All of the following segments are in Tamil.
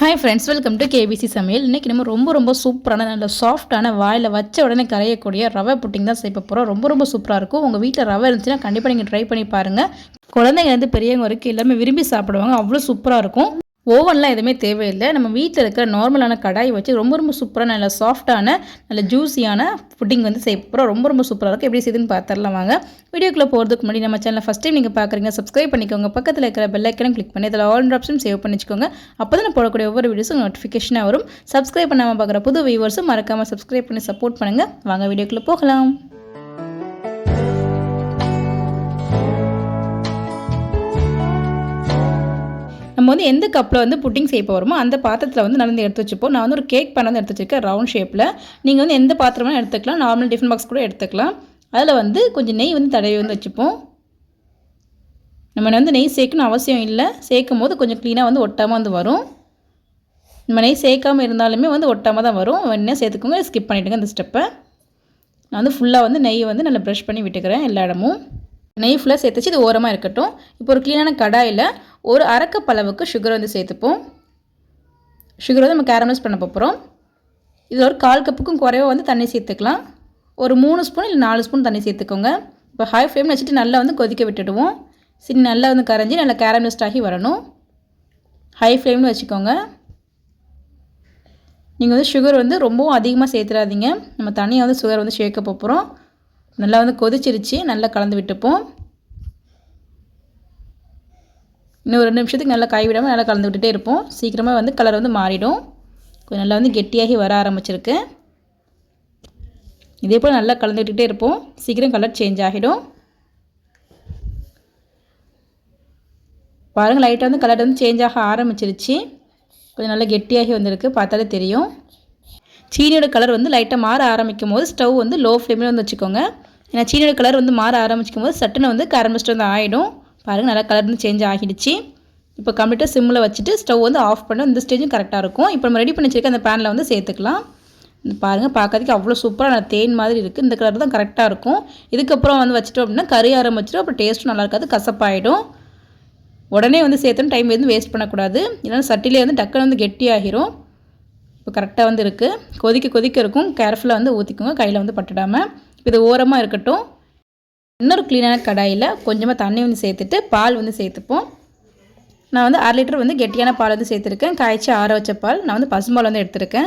Hi friends welcome to KBC சமையல். இன்றைக்கி நம்ம ரொம்ப ரொம்ப சூப்பரான நல்ல சாஃப்டான வாயில் வச்ச உடனே கரையக்கூடிய ரவை புட்டிங் தான் செய்ய போகிறோம் ரொம்ப ரொம்ப சூப்பராக இருக்கும். உங்கள் வீட்டில் ரவை இருந்துச்சுன்னா கண்டிப்பாக நீங்கள் ட்ரை பண்ணி பாருங்கள் குழந்தைங்க வந்து பெரியவங்க வரைக்கும் எல்லாமே விரும்பி சாப்பிடுவாங்க. அவ்வளோ சூப்பராக இருக்கும். ஓவன்லாம் எதுவுமே தேவையில்லை. நம்ம வீட்டில் இருக்கிற நார்மலான கடாய் வச்சு ரொம்ப ரொம்ப சூப்பரான நல்ல சாஃப்டான நல்ல ஜூஸியான புட்டிங் வந்து செய்ய போகிறோம் ரொம்ப ரொம்ப சூப்பராக இருக்கும் எப்படி செய்யுதுன்னு பார்த்துடலாம் வாங்க. வீடியோக்குள்ளே போகிறதுக்கு முன்னாடி நம்ம சேனல் ஃபஸ்ட் டைம் நீங்கள் பார்க்குறீங்க சப்ஸ்கிரைப் பண்ணிக்கோங்க. பக்கத்தில் இருக்கிற பெல் ஐக்கனும் கிளிக் பண்ணி அதில் ஆல் ஆப்ஷன் சேவ் பண்ணிச்சுக்கோங்க. அப்போ தான் போடக்கூடிய ஒவ்வொரு வீடியோஸும் நோட்டிஃபிகேஷனாக வரும். சப்ஸ்கிரைப் பண்ணாமல் பார்க்குற புது வியூவர்ஸும் மறக்காமல் சப்ஸ்கிரைப் பண்ணி சப்போர்ட் பண்ணுங்கள் வாங்க வீடியோக்குள்ளே போகலாம். நம்ம வந்து எந்த கப்பில் வந்து புட்டிங் செய்ய போகிறோமோ அந்த பாத்திரத்தில் வந்து நடந்து எடுத்து வச்சுப்போம். நான் வந்து ஒரு கேக் பண்ண வந்து எடுத்து வச்சுருக்கேன் ரவுண்ட் ஷேப்பில் நீங்கள் வந்து எந்த பாத்திரமும் எடுத்துக்கலாம். நார்மல் டிஃபன் பாக்ஸ் கூட எடுத்துக்கலாம். அதில் வந்து கொஞ்சம் நெய் வந்து தடவி வந்து வச்சுப்போம். நம்ம வந்து நெய் சேர்க்கணும் அவசியம் இல்லை. சேர்க்கும் போது கொஞ்சம் க்ளீனாக வந்து ஒட்டாமல் வந்து வரும். நம்ம நெய் சேர்க்காமல் இருந்தாலுமே வந்து ஒட்டாமல் தான் வரும். வேணா சேர்த்துக்கோங்க. ஸ்கிப் பண்ணிவிடுங்க அந்த ஸ்டெப்பை நான் வந்து ஃபுல்லாக வந்து நெய் வந்து நல்லா ப்ரஷ் பண்ணி விட்டுக்கிறேன் எல்லா இடமும். நெய் ஃபுல்லாக சேர்த்துச்சு. இது ஓரமாக இருக்கட்டும். இப்போ ஒரு க்ளீனான கடாயில் ஒரு அரைக்கப் அளவுக்கு சுகர் வந்து சேர்த்துப்போம். சுகர் வந்து நம்ம கேரமலைஸ் பண்ண போகிறோம் இதில் ஒரு கால் கப்புக்கும் குறைவாக வந்து தண்ணி சேர்த்துக்கலாம். ஒரு மூணு ஸ்பூன் இல்லை நாலு ஸ்பூன் தண்ணி சேர்த்துக்கோங்க. இப்போ ஹை ஃப்ளேமில் வச்சுட்டு நல்லா வந்து கொதிக்க விட்டுடுவோம். சரி நல்லா வந்து கரைஞ்சி நல்லா கேரமலைஸ்ட் ஆகி வரணும். ஹை ஃப்ளேமில் வச்சுக்கோங்க. நீங்கள் வந்து சுகர் வந்து ரொம்பவும் அதிகமாக சேர்த்துடாதீங்க நம்ம தனியாக வந்து சுகர் வந்து சேர்க்க போகிறோம் நல்லா வந்து கொதிச்சிருச்சு நல்லா கலந்து விட்டுப்போம். இன்னும் ஒரு ரெண்டு நிமிஷத்துக்கு நல்லா கைவிடாமல் நல்லா கலந்து விட்டுட்டே இருப்போம். சீக்கிரமாக வந்து கலர் வந்து மாறிடும். கொஞ்சம் நல்லா வந்து கெட்டியாகி வர ஆரம்பிச்சிருக்கு. இதே போல் நல்லா கலந்துக்கிட்டே இருப்போம். சீக்கிரம் கலர் சேஞ்ச் ஆகிடும். பாருங்கள் லைட்டாக வந்து கலர் வந்து சேஞ்ச் ஆக ஆரம்பிச்சிருச்சு. கொஞ்சம் நல்லா கெட்டியாகி வந்திருக்கு. பார்த்தாலே தெரியும். சீனியோட கலர் வந்து லைட்டாக மாற ஆரம்பிக்கும் போது ஸ்டவ் வந்து லோ ஃப்ளேமில் வந்து வச்சுக்கோங்க. ஏன்னா சீனியோட கலர் வந்து மாற ஆரம்பிக்கும் போது சட்டுன்னு வந்து கேரமிஸ்ட் வந்து ஆகிடும் பாருங்கள் நல்லா கலர் வந்து சேஞ்ச் ஆகிடுச்சு. இப்போ கம்ப்ளீட்டாக சிம்மில் வச்சுட்டு ஸ்டவ் வந்து ஆஃப் பண்ண இந்த ஸ்டேஜும் கரெக்டாக இருக்கும். இப்போ நம்ம ரெடி பண்ணி வச்சிருக்க அந்த பேனில் வந்து சேர்த்துக்கலாம். பாருங்கள் பார்க்கறதுக்கு அவ்வளோ சூப்பராக தேன் மாதிரி இருக்குது இந்த கலர் தான் கரெக்டாக இருக்கும். இதுக்கப்புறம் வந்து வச்சுட்டோம் அப்படின்னா கறி ஆரம்பிச்சிடும் அப்புறம் டேஸ்ட்டும் நல்லா இருக்காது கசப்பாயிடும். உடனே வந்து சேர்த்தோம் டைம் எதுவும் வேஸ்ட் பண்ணக்கூடாது. இல்லைன்னா சட்டிலே வந்து டக்குன்னு வந்து கெட்டியாகிரும். இப்போ கரெக்டாக வந்து இருக்குது கொதிக்க கொதிக்க இருக்கும். கேர்ஃபுல்லாக வந்து ஊற்றிக்கோங்க கையில் வந்து பட்டுடாமல் இது ஓரமாக இருக்கட்டும். இன்னொரு க்ளீனான கடாயில் கொஞ்சமாக தண்ணி வந்து சேர்த்துட்டு பால் வந்து சேர்த்துப்போம். நான் வந்து அரை லிட்டர் வந்து கெட்டியான பால் வந்து சேர்த்துருக்கேன். காய்ச்சி ஆற வச்ச பால் நான் வந்து பசும்பால் வந்து எடுத்திருக்கேன்.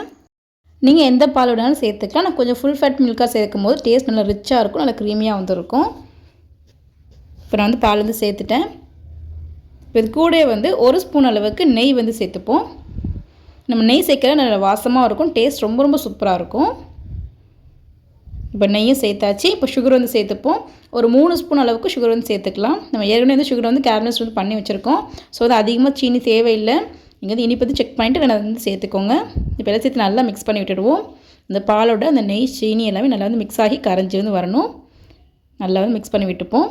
நீங்கள் எந்த பால் வேணாலும் சேர்த்துக்கலாம். நான் கொஞ்சம் ஃபுல் ஃபேட் மில்காக சேர்க்கும் போது டேஸ்ட் நல்லா ரிச்சாக இருக்கும். நல்லா க்ரீமியாக வந்துருக்கும். இப்போ நான் வந்து பால் வந்து சேர்த்துட்டேன். இப்போ இது கூட வந்து ஒரு ஸ்பூன் அளவுக்கு நெய் வந்து சேர்த்துப்போம். நம்ம நெய் சேர்க்கிற நல்ல வாசமாக இருக்கும். டேஸ்ட் ரொம்ப ரொம்ப சூப்பராக இருக்கும். இப்போ நெய்யும் சேர்த்தாச்சு. இப்போ சுகர் வந்து சேர்த்துப்போம். ஒரு மூணு ஸ்பூன் அளவுக்கு சுகர் வந்து சேர்த்துக்கலாம். நம்ம ஏற்கனவே வந்து சுகர் வந்து கேரமல்ஸ் வந்து பண்ணி வச்சுருக்கோம். ஸோ அது அதிகமாக சீனி தேவையில்லை. நீங்கள் வந்து இனிப்பு வந்து செக் பண்ணிவிட்டு நான் வந்து சேர்த்துக்கோங்க. இப்போ எல்லாம் சேர்த்து நல்லா மிக்ஸ் பண்ணி விட்டுடுவோம். இந்த பாலோட அந்த நெய் சீனி எல்லாமே நல்லா வந்து மிக்ஸ் ஆகி கரைஞ்சி வந்து வரணும். நல்லா வந்து மிக்ஸ் பண்ணி விட்டுப்போம்.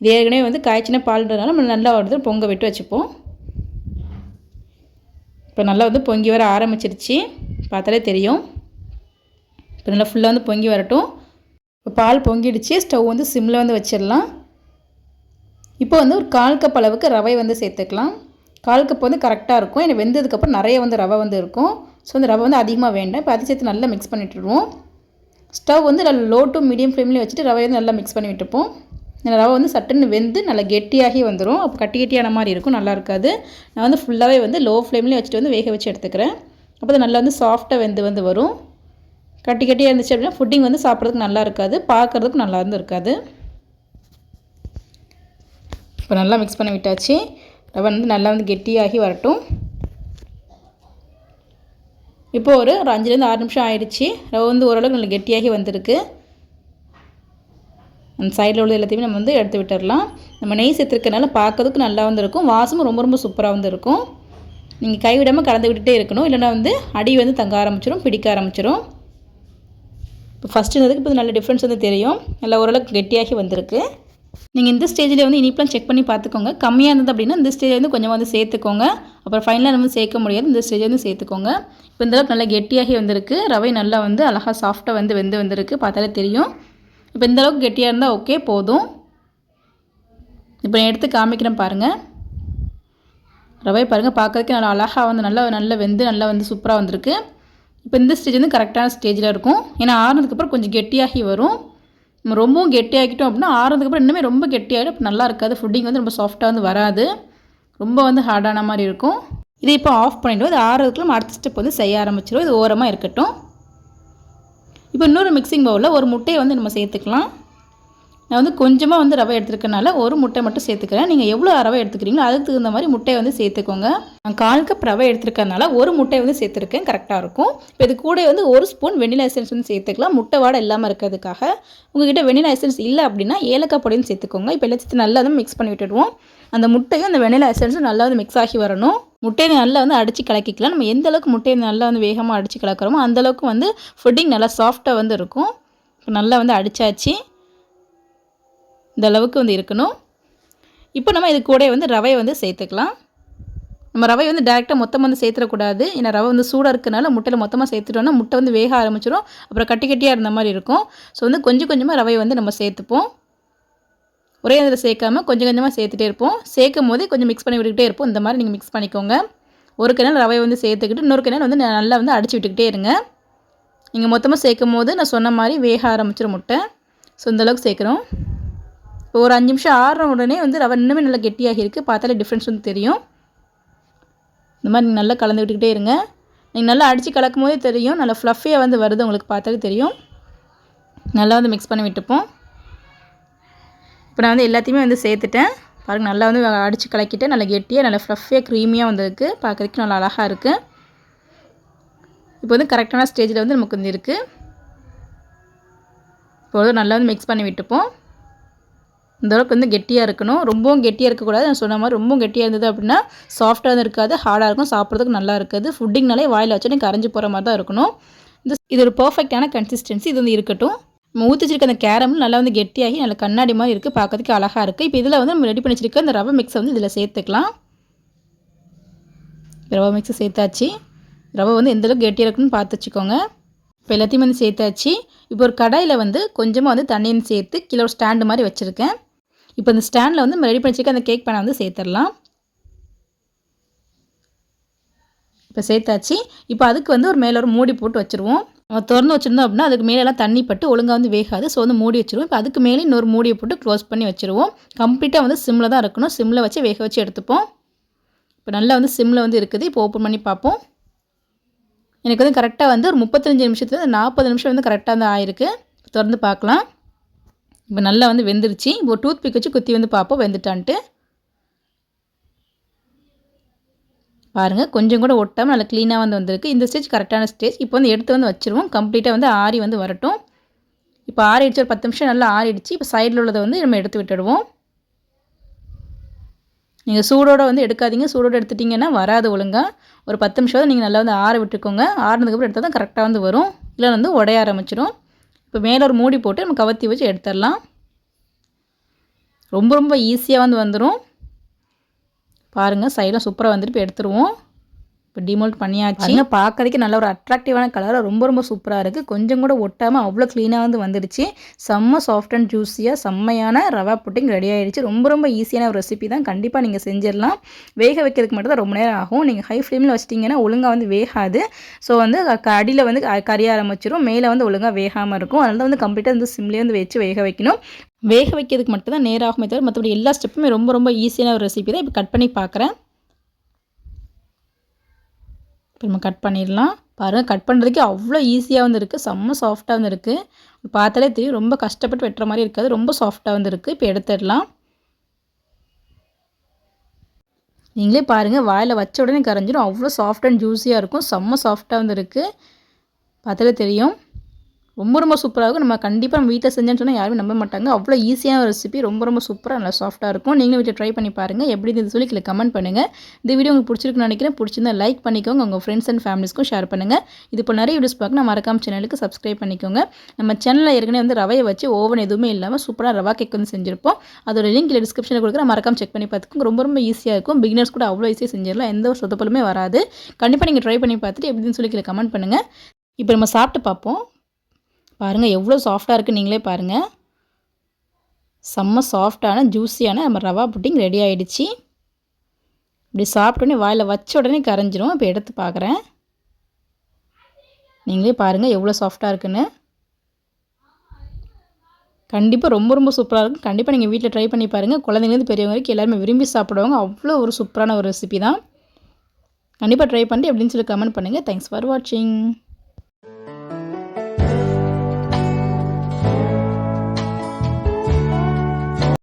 இது ஏற்கனவே வந்து காய்ச்சின பால்ன்றதுனால நம்ம நல்லா ஒரு பொங்க விட்டு வச்சுப்போம். இப்போ நல்லா வந்து பொங்கி வர ஆரம்பிச்சிருச்சு. பார்த்தாலே தெரியும். இப்போ நல்லா ஃபுல்லாக வந்து பொங்கி வரட்டும். இப்போ பால் பொங்கிடுச்சு. ஸ்டவ் வந்து சிம்மில் வந்து வச்சிடலாம். இப்போ வந்து ஒரு கால் கப் அளவுக்கு ரவை வந்து சேர்த்துக்கலாம். கால் கப் வந்து கரெக்டாக இருக்கும். ஏன்னா வெந்ததுக்கப்புறம் நிறைய வந்து ரவை வந்து இருக்கும். ஸோ அந்த ரவை வந்து அதிகமாக வேண்டாம். இப்போ அதை சேர்த்து நல்லா மிக்ஸ் பண்ணிட்டுருவோம் ஸ்டவ் வந்து நல்லா லோ டு மீடியம் ஃப்ளேம்லேயே வச்சுட்டு ரவையை வந்து நல்லா மிக்ஸ் பண்ணி விட்டுப்போம் இந்த ரவை வந்து சட்டுன்னு வெந்து நல்லா கெட்டியாகி வந்துடும் அப்போ கட்டி கட்டியான மாதிரி இருக்கும். நல்லா இருக்காது. நான் வந்து ஃபுல்லாகவே வந்து லோ ஃப்ளேம்லேயே வச்சுட்டு வந்து வேக வச்சு எடுத்துக்கிறேன். அப்போ நல்லா வந்து சாஃப்டாக வெந்து வந்து வரும். கட்டி கட்டியாக இருந்துச்சு அப்படின்னா ஃபுட்டிங் வந்து சாப்பிட்றதுக்கு நல்லா இருக்காது பார்க்குறதுக்கு நல்லா இருந்து இருக்காது. இப்போ நல்லா மிக்ஸ் பண்ணி விட்டாச்சு. ரவை வந்து நல்லா வந்து கெட்டியாகி வரட்டும். இப்போது ஒரு ஒரு அஞ்சுலேருந்து ஆறு நிமிஷம் ஆயிடுச்சு. ரவை வந்து ஓரளவுக்கு நல்லா கெட்டியாகி வந்திருக்கு. அந்த சைடில் உள்ள எல்லாத்தையுமே நம்ம வந்து எடுத்து விட்டுடலாம். நம்ம நெய் சேர்த்துருக்கனால பார்க்கறதுக்கு நல்லா வந்து இருக்கும். வாசமும் ரொம்ப ரொம்ப சூப்பராக வந்து இருக்கும். நீங்கள் கைவிடாமல் கலந்து விட்டுட்டே இருக்கணும். இல்லைனா வந்து அடி வந்து தங்க ஆரம்பிச்சிடும் பிடிக்க ஆரம்பிச்சிடும் இப்போ ஃபஸ்ட்டு இருந்ததுக்கு இப்போ நல்ல டிஃப்ரென்ஸ் வந்து தெரியும். நல்லா ஓரளவுக்கு கெட்டியாகி வந்திருக்கு. நீங்கள் இந்த ஸ்டேஜில் வந்து இனிப்பெலாம் செக் பண்ணி பார்த்துக்கோங்க. கம்மியாக இருந்தது அப்படின்னா இந்த ஸ்டேஜில் வந்து கொஞ்சம் வந்து சேர்த்துக்கோங்க. அப்புறம் ஃபைனலாக வந்து சேர்க்க முடியாது. இந்த ஸ்டேஜ் வந்து சேர்த்துக்கோங்க. இப்போ இந்த அளவுக்கு நல்லா கெட்டியாகி வந்திருக்கு. ரவை நல்லா வந்து அழகாக சாஃப்டாக வந்து வெந்து வந்திருக்கு. பார்த்தாலே தெரியும். இப்போ இந்த அளவுக்கு கெட்டியாக இருந்தால் ஓகே போதும். இப்போ நான் எடுத்து காமிக்கிறேன் பாருங்கள் ரவை பாருங்கள் பார்க்குறதுக்கு நல்லா அழகாக வந்து நல்லா நல்லா வெந்து நல்லா வந்து சூப்பராக வந்திருக்கு. இப்போ இந்த ஸ்டேஜ் வந்து கரெக்டான ஸ்டேஜில் இருக்கும். ஏன்னா ஆறுனதுக்கப்புறம் கொஞ்சம் கெட்டியாகி வரும். நம்ம ரொம்பவும் கெட்டியாகிட்டோம் அப்படின்னா ஆறுனதுக்கப்புறம் இன்னுமே ரொம்ப கெட்டியாகிடும். இப்போ நல்லா இருக்காது. ஃபுட்டிங் வந்து ரொம்ப சாஃப்டாக வந்து வராது. ரொம்ப வந்து ஹார்டான மாதிரி இருக்கும். இதை இப்போ ஆஃப் பண்ணிவிடுவோம் இது ஆறுறதுக்குள்ள நம்ம அடுத்த ஸ்டெப் வந்து செய்ய ஆரம்பிச்சிடும் இது ஓரமாக இருக்கட்டும். இப்போ இன்னொரு மிக்சிங் பவுலில் ஒரு முட்டையை வந்து நம்ம சேர்த்துக்கலாம். நான் வந்து கொஞ்சமாக வந்து ரவை எடுத்துருக்கனால ஒரு முட்டை மட்டும் சேர்த்துக்கிறேன். நீங்கள் எவ்வளோ ரவை எடுத்துக்கிறீங்களோ அதுக்கு தகுந்த மாதிரி முட்டையை வந்து சேர்த்துக்கோங்க. நான் கால் கப் ரவை எடுத்துருக்கனால ஒரு முட்டையை வந்து சேர்த்துருக்கேன். கரெக்டாக இருக்கும். இப்போ இது கூட வந்து ஒரு ஸ்பூன் வெண்ணிலா எசன்ஸ் வந்து சேர்த்துக்கலாம். முட்டை வாடை இல்லாமல் இருக்கிறதுக்காக. உங்ககிட்ட வெண்ணிலா எசன்ஸ் இல்லை அப்படின்னா ஏலக்காய் பொடியும் சேர்த்துக்கோங்க. இப்போ எல்லாத்தையும் நல்லா வந்து மிக்ஸ் பண்ணி விட்டுடுவோம். அந்த முட்டையும் அந்த வெண்ணிலா எசன்ஸும் நல்லா வந்து மிக்ஸ் ஆகி வரணும். முட்டையை நல்லா வந்து அடித்து கலக்கிக்கலாம். நம்ம எந்த அளவுக்கு முட்டையை நல்லா வந்து வேகமாக அடித்து கலக்கிறோமோ அந்தளவுக்கு வந்து ஃபுட்டிங் நல்லா சாஃப்டாக வந்து இருக்கும். நல்லா வந்து அடித்தாச்சு இந்த அளவுக்கு வந்து இருக்கணும். இப்போ நம்ம இது கூட வந்து ரவையை வந்து சேர்த்துக்கலாம். நம்ம ரவை வந்து டேரெக்டாக மொத்தமாக வந்து சேர்த்துடக்கூடாது. ஏன்னா ரவை வந்து சூடாக இருக்கனால முட்டையில் மொத்தமாக சேர்த்துட்டோம்னா முட்டை வந்து வேக ஆரம்பிச்சிடும் அப்புறம் கட்டி கட்டியாக இருந்த மாதிரி இருக்கும். ஸோ வந்து கொஞ்சம் கொஞ்சமாக ரவையை வந்து நம்ம சேர்த்துப்போம். ஒரே இதில் சேர்க்காமல் கொஞ்சம் கொஞ்சமாக சேர்த்துட்டே இருப்போம். சேர்க்கும் போதே கொஞ்சம் மிக்ஸ் பண்ணி விட்டுக்கிட்டே இருப்போம். இந்த மாதிரி நீங்கள் மிக்ஸ் பண்ணிக்கோங்க. ஒரு கிணல் ரவை வந்து சேர்த்துக்கிட்டு இன்னொரு கிணல் வந்து நல்லா வந்து அடிச்சு விட்டுக்கிட்டே இருங்க. நீங்கள் மொத்தமாக சேர்க்கும் போது நான் சொன்ன மாதிரி வேக ஆரம்பிச்சிடும் முட்டை. ஸோ இந்தளவுக்கு சேர்க்குறோம். ஒரு அஞ்சு நிமிஷம் ஆறுற உடனே வந்து ரவை இன்னுமே நல்லா கெட்டியாகி இருக்குது பார்த்தாலே டிஃப்ரென்ஸ் வந்து தெரியும். இந்த மாதிரி நீங்கள் நல்லா கலந்து விட்டுக்கிட்டே இருங்க. நீங்கள் நல்லா அடித்து கலக்கும் போதே தெரியும். நல்லா ஃப்ளஃபியாக வந்து வருது உங்களுக்கு பார்த்தாலே தெரியும். நல்லா வந்து மிக்ஸ் பண்ணி விட்டுப்போம். இப்போ நான் வந்து எல்லாத்தையுமே வந்து சேர்த்துட்டேன். பாருங்கள் நல்லா வந்து அடித்து கலக்கிட்டேன் நல்லா கெட்டியாக நல்லா ஃப்ளஃபியாக க்ரீமியாக வந்திருக்கு. பார்க்குறதுக்கு நல்லா அழகாக இருக்குது இப்போ வந்து கரெக்டான ஸ்டேஜில் வந்து நமக்கு வந்து இருக்குது இப்போ நல்லா வந்து மிக்ஸ் பண்ணி விட்டுப்போம். இந்தளவுக்கு வந்து கெட்டியாக இருக்கணும். ரொம்பவும் கெட்டியாக இருக்கக்கூடாது. நான் சொன்ன மாதிரி ரொம்பவும் கெட்டியாக இருந்தது அப்படின்னா சாஃப்டாக இருக்காது ஹார்டாக இருக்கும் சாப்பிட்றதுக்கு நல்லா இருக்காது. ஃபுட்டிங்னாலே வாயில் வச்சோடனே கரைஞ்சி போகிற மாதிரி தான் இருக்கணும். இந்த இது ஒரு பர்ஃபெக்டான கன்சிஸ்டன்சி இது வந்து இருக்கட்டும். நம்ம ஊற்றி வச்சிருக்க அந்த கேரமும் நல்லா வந்து கெட்டியாகி நல்லா கண்ணாடி மாதிரி இருக்குது பார்க்கறதுக்கு அழகாக இருக்குது இப்போ இதில் வந்து நம்ம ரெடி பண்ணி வச்சிருக்க இந்த ரவை மிக்ஸை வந்து இதில் சேர்த்துக்கலாம். ரவை மிக்ஸை சேர்த்தாச்சு. ரவை வந்து எந்தளவுக்கு கெட்டியாக இருக்குன்னு பார்த்து வச்சுக்கோங்க. இப்போ எல்லாத்தையும் வந்து சேர்த்தாச்சு. இப்போ ஒரு கடாயில் வந்து கொஞ்சமாக வந்து தண்ணியும் சேர்த்து கிலோ ஸ்டாண்டு மாதிரி வச்சுருக்கேன். இப்போ இந்த ஸ்டாண்டில் வந்து நம்ம ரெடி பண்ணி வச்சுக்க அந்த கேக் பேனை வந்து சேர்த்துடலாம். இப்போ சேர்த்தாச்சு. இப்போ அதுக்கு வந்து ஒரு மேலே ஒரு மூடி போட்டு வச்சுருவோம். நம்ம திறந்து வச்சுருந்தோம் அப்படின்னா அதுக்கு மேலெல்லாம் தண்ணி பட்டு ஒழுங்காக வந்து வேகாது. ஸோ வந்து மூடி வச்சுருவோம். இப்போ அதுக்கு மேலே இன்னொரு மூடியை போட்டு க்ளோஸ் பண்ணி வச்சுருவோம். கம்ப்ளீட்டாக வந்து சிம்மில் தான் இருக்கணும். சிம்மில் வச்சு வேக வச்சு எடுத்துப்போம். இப்போ நல்லா வந்து சிம்மில் வந்து இருக்குது. இப்போ ஓப்பன் பண்ணி பார்ப்போம். எனக்கு வந்து கரெக்டாக வந்து ஒரு முப்பத்தஞ்சு நிமிஷத்துலேருந்து நாற்பது நிமிஷம் வந்து கரெக்டாக வந்து ஆயிருக்கு. திறந்து பார்க்கலாம். இப்போ நல்லா வந்து வெந்துருச்சு. இப்போ டூத் பிக் வச்சு குத்தி வந்து பார்ப்போம். வெந்துட்டான்ட்டு. பாருங்கள் கொஞ்சம் கூட ஒட்டாமல் நல்லா க்ளீனாக வந்து வந்திருக்கு. இந்த ஸ்டேஜ் கரெக்டான ஸ்டேஜ் இப்போ வந்து எடுத்து வந்து வச்சுருவோம். கம்ப்ளீட்டாக வந்து ஆறி வந்து வரட்டும். இப்போ ஆறிடுச்சு. ஒரு பத்து நிமிஷம் நல்லா ஆறிடுச்சு. இப்போ சைடில் உள்ளதை வந்து நம்ம எடுத்து விட்டுடுவோம். நீங்கள் சூடோடு வந்து எடுக்காதீங்க. சூடோடு எடுத்துட்டிங்கன்னா வராது ஒழுங்காக ஒரு பத்து நிமிஷம் நீங்கள் நல்லா வந்து ஆற விட்டுக்கோங்க. ஆறுனதுக்கப்புறம் எடுத்தால் தான் கரெக்டாக வந்து வரும். இல்லை வந்து உடைய ஆரம்பிச்சிடும் இப்போ மேலே ஒரு மூடி போட்டு நம்ம கவர்த்தி வச்சு எடுத்துடலாம். ரொம்ப ரொம்ப ஈஸியாக வந்து வந்துடும் பாருங்கள் சைடில் சூப்பராக வந்துட்டு இப்போ எடுத்துருவோம். இப்போ டிமோல்ட் பண்ணியாச்சு. பார்க்கறதுக்கு நல்ல ஒரு அட்ராக்டிவான கலராக ரொம்ப ரொம்ப சூப்பராக இருக்குது கொஞ்சம் கூட ஒட்டாமல் அவ்வளோ க்ளீனாக வந்து வந்துடுச்சு செம்ம சாஃப்ட் அண்ட் ஜூஸியாக செம்மையான ரவா புட்டிங் ரெடி ஆகிடுச்சு ரொம்ப ரொம்ப ஈஸியான ஒரு ரெசிபி தான். கண்டிப்பாக நீங்கள் செஞ்சிடலாம். வேக வைக்கிறதுக்கு மட்டும் தான் ரொம்ப நேரம் ஆகும். நீங்கள் ஹை ஃப்ளேமில் வச்சிட்டிங்கன்னா ஒழுங்காக வந்து வேகாது. ஸோ வந்து அடியில் வந்து கறி ஆரம்பிச்சிடும் மேலே வந்து ஒழுங்காக வேகாமல் இருக்கும். அதனால வந்து கம்ப்ளீட்டாக வந்து சிம்லேயே வந்து வச்சு வேக வைக்கணும். வேக வைக்கிறதுக்கு மட்டும் தான் நேராகுமே தவிர மற்றபடி எல்லா ஸ்டெப்புமே ரொம்ப ரொம்ப ஈஸியான ஒரு ரெசிபி தான். இப்போ கட் பண்ணி பார்க்குறேன் இப்போ நம்ம கட் பண்ணிடலாம். பாருங்கள் கட் பண்ணுறதுக்கே அவ்வளோ ஈஸியாக வந்து இருக்குது செம்ம சாஃப்டாக வந்து இருக்குது பார்த்தாலே தெரியும் ரொம்ப கஷ்டப்பட்டு வெட்டுற மாதிரி இருக்காது. ரொம்ப சாஃப்டாக வந்து இருக்குது இப்போ எடுத்துடலாம். நீங்களே பாருங்கள் வாயில் வச்ச உடனே கரைஞ்சிடும் அவ்வளோ சாஃப்ட் அண்ட் ஜூஸியாக இருக்கும். செம்ம சாஃப்டாக வந்து இருக்குது பார்த்தாலே தெரியும். ரொம்ப ரொம்ப சூப்பராக இருக்கும். நம்ம கண்டிப்பாக நம்ம வீட்டில் செஞ்சேன்னு சொன்னால் யாருமே நம்ப மாட்டாங்க. அவ்வளோ ஈஸியான ரெசிபி ரொம்ப ரொம்ப சூப்பராக நல்லா சாஃப்ட்டாக இருக்கும். நீங்களும் வீட்டில் ட்ரை பண்ணி பாருங்கள் எப்படி இருந்து சொல்லி கீழே கமெண்ட் பண்ணுங்கள் இந்த வீடியோ உங்களுக்கு பிடிச்சிருக்குன்னு நினைக்கிறேன். பிடிச்சிருந்தா லைக் பண்ணிக்கோங்க. உங்கள் ஃப்ரெண்ட்ஸ் அண்ட் ஃபேமிலிஸ்க்கும் ஷேர் பண்ணுங்கள் இது இப்போ நிறைய வீடியோஸ் பார்க்க மறக்காம சேனலுக்கு சப்ஸ்கிரைப் பண்ணிக்கோங்க. நம்ம சேனலில் ஏற்கனவே வந்து ரவையை வச்சு ஓவன் எதுவுமே இல்லாமல் சூப்பராக ரவா கேக் வந்து செஞ்சிருப்போம். அதோட லிங்க் டிஸ்கிரிப்ஷனில் கொடுக்குற மறக்காம செக் பண்ணி பார்த்துக்கோங்க. ரொம்ப ரொம்ப ஈஸியாக இருக்கும். பிகினர்ஸ் கூட அவ்வளோ ஈஸியாக செஞ்சிடலாம். எந்த ஒரு சொதப்பலுமே வராது. கண்டிப்பாக நீங்கள் ட்ரை பண்ணி பார்த்துட்டு எப்படின்னு சொல்லி கீழே கமெண்ட் பண்ணுங்கள் இப்போ நம்ம சாப்பிட்டு பார்ப்போம். பாருங்கள் எவ்வளோ சாஃப்டாக இருக்குது நீங்களே பாருங்கள் செம்ம சாஃப்டான ஜூஸியான நம்ம ரவா புட்டிங் ரெடி ஆகிடுச்சி இப்படி சாப்பிட்டோன்னே வாயில் வச்ச உடனே கரைஞ்சிரும். இப்போ எடுத்து பார்க்குறேன் நீங்களே பாருங்கள் எவ்வளோ சாஃப்டாக இருக்குன்னு. கண்டிப்பாக ரொம்ப ரொம்ப சூப்பராக இருக்கும். கண்டிப்பாக நீங்கள் வீட்டில் ட்ரை பண்ணி பாருங்கள் குழந்தைங்கலேருந்து பெரியவங்க வரைக்கும் எல்லாருமே விரும்பி சாப்பிடுவாங்க. அவ்வளோ ஒரு சூப்பரான ஒரு ரெசிபி தான். கண்டிப்பாக ட்ரை பண்ணிட்டு எப்படின்னு சொல்லி கமெண்ட் பண்ணுங்கள் தேங்க்ஸ் ஃபார் வாட்சிங்